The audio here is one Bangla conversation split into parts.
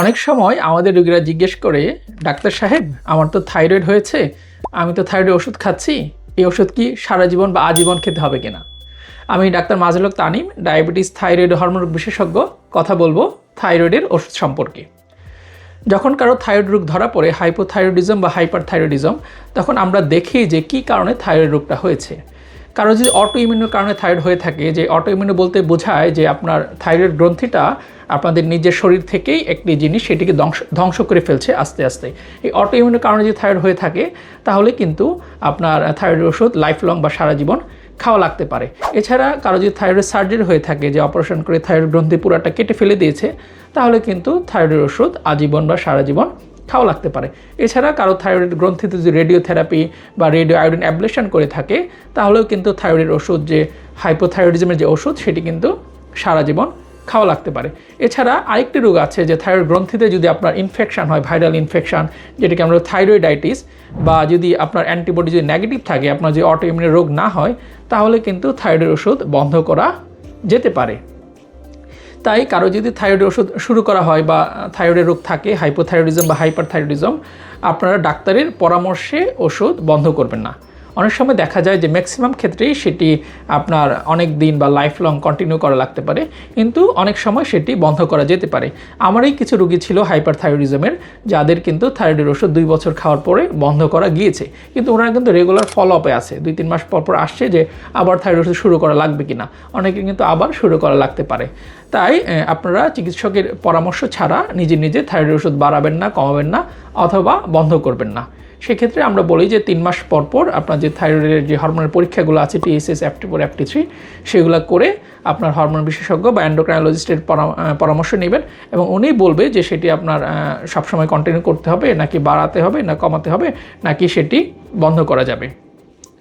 অনেক সময় আমাদের রোগীরা জিজ্ঞেস করে, ডাক্তার সাহেব, আমার তো থাইরয়েড হয়েছে, আমি তো থাইরয়েড ওষুধ খাচ্ছি, এই ওষুধ কি সারা জীবন বা আজীবন খেতে হবে কিনা? আমি ডাক্তার মাজলক তানিম, ডায়াবেটিস থাইরয়েড হরমোন বিশেষজ্ঞ, কথা বলব থাইরয়েডের ওষুধ সম্পর্কে। যখন কারও থাইরয়েড রোগ ধরা পড়ে, হাইপোথাইরয়েডিজম বা হাইপার থাইরয়েডিজম তখন আমরা দেখি যে কী কারণে থাইরয়েড রোগটা হয়েছে। কারও যদি অটো ইমিউনের কারণে থাইরয়েড হয়ে থাকে, যে অটো ইমিউনো বলতে বোঝায় যে আপনার থাইরয়েড গ্রন্থিটা আপনাদের নিজের শরীর থেকেই একটি জিনিস সেটিকে ধ্বংস ধ্বংস করে ফেলছে আস্তে আস্তে। এই অটো ইমিউনের কারণে যদি থাইরয়েড হয়ে থাকে, তাহলে কিন্তু আপনার থাইরয়েড ওষুধ লাইফ লং বা সারা জীবন খাওয়া লাগতে পারে। এছাড়া কারও যদি থাইরয়েড সার্জারি হয়ে থাকে, যে অপারেশন করে থাইরয়েড গ্রন্থি পুরাটা কেটে ফেলে দিয়েছে, তাহলে কিন্তু থাইরয়েড ওষুধ আজীবন বা সারা জীবন খাওয়া লাগতে পারে। এছাড়া কারও থাইরয়েড গ্রন্থিতে যদি রেডিওথেরাপি বা রেডিও আয়োডিন অ্যাবলেশন করে থাকে, তাহলেও কিন্তু থাইরয়েড ওষুধ যে হাইপোথাইরয়েডিজমের যে ওষুধ, সেটি কিন্তু সারা জীবন খাওয়া লাগতে পারে। এছাড়া আরেকটি রোগ আছে যে থাইরয়েড গ্রন্থিতে যদি আপনার ইনফেকশন হয় ভাইরাল ইনফেকশন যেটাকে আমরা থাইরয়েডাইটিস, বা যদি আপনার অ্যান্টিবডি যদি নেগেটিভ থাকে, আপনার যদি অটো রোগ না হয়, তাহলে কিন্তু থাইরয়েড ওষুধ বন্ধ করা যেতে পারে। তাই কারও যদি থাইরয়েড ওষুধ শুরু করা হয় বা থাইরয়েডের রোগ থাকে হাইপোথাইরয়েডিজম বা হাইপারথাইরয়েডিজম আপনারা ডাক্তারের পরামর্শে ওষুধ বন্ধ করবেন না। অনেক সময় দেখা যায় যে ম্যাক্সিমাম ক্ষেত্রেই সেটি আপনার অনেক দিন বা লাইফ লং কন্টিনিউ করা লাগতে পারে, কিন্তু অনেক সময় সেটি বন্ধ করা যেতে পারে। আমারই কিছু রোগী ছিল হাইপার থাইরয়েডিজমের যাদের কিন্তু থাইরয়েডের ওষুধ দুই বছর খাওয়ার পরে বন্ধ করা গিয়েছে, কিন্তু ওনারা কিন্তু রেগুলার ফলো আপে আছে। দুই তিন মাস পর পর আসছে যে আবার থাইরয়েড ওষুধ শুরু করা লাগবে কিনা। অনেকে কিন্তু আবার শুরু করা লাগতে পারে। তাই আপনারা চিকিৎসকের পরামর্শ ছাড়া নিজে নিজে থাইরয়েড ওষুধ বাড়াবেন না, কমাবেন না, অথবা বন্ধ করবেন না। সেক্ষেত্রে আমরা বলি যে তিন মাস পর পর আপনার যে থাইরয়েডের যে হরমোনের পরীক্ষাগুলো আছে TSS FT four FT three সেগুলো করে আপনার হরমোন বিশেষজ্ঞ বা অ্যান্ডোক্রাইনোলজিস্টের পরামর্শ নেবেন এবং উনি বলবে যে সেটি আপনার সবসময় কন্টিনিউ করতে হবে, নাকি বাড়াতে হবে, না কমাতে হবে, নাকি সেটি বন্ধ করা যাবে।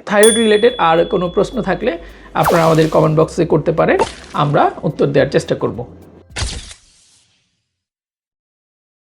থাইরয়েড রিলেটেড আর কোনো প্রশ্ন থাকলে আপনারা আমাদের কমেন্ট বক্সে করতে পারেন, আমরা উত্তর দেওয়ার চেষ্টা করব।